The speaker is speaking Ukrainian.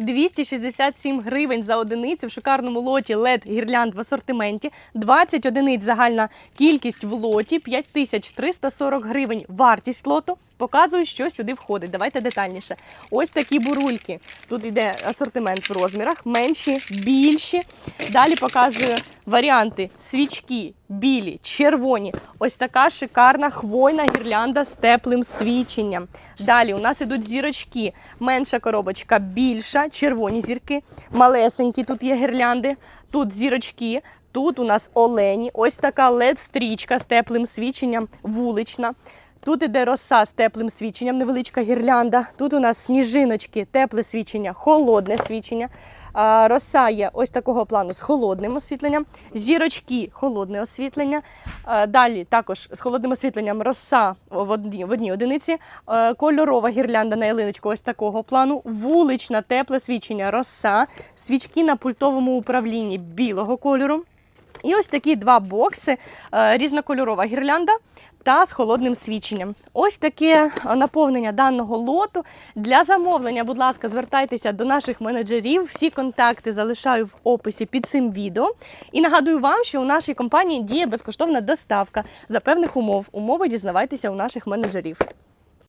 267 гривень за одиницю в шикарному лоті LED гірлянд в асортименті. 20 одиниць загальна кількість в лоті, 5340 гривень вартість лоту. Показую, що сюди входить. Давайте детальніше. Ось такі бурульки. Тут йде асортимент в розмірах, менші, більші. Далі показую варіанти свічки, білі, червоні. Ось така шикарна хвойна гірлянда з теплим свіченням. Далі у нас ідуть зірочки. Менша коробочка, більша, червоні зірки, малесенькі тут є гірлянди. Тут зірочки. Тут у нас олені, ось така LED-стрічка з теплим свіченням, вулична. Тут іде роса з теплим свіченням, невеличка гірлянда. Тут у нас сніжиночки, тепле свічення, холодне свічення. Роса є ось такого плану з холодним освітленням. Зірочки холодне освітлення. Далі також з холодним освітленням роса в одній, в одній одиниці. Кольорова гірлянда на ялиночку ось такого плану. Вулична тепле свічення, роса, свічки на пультовому управлінні білого кольору. І ось такі два бокси, е, різнокольорова гірлянда та з холодним свіченням. Ось таке е, наповнення даного лоту. Для замовлення, будь ласка, звертайтеся до наших менеджерів. Всі контакти залишаю в описі під цим відео. І нагадую вам, що у нашій компанії діє безкоштовна доставка за певних умов. Умови дізнавайтеся у наших менеджерів.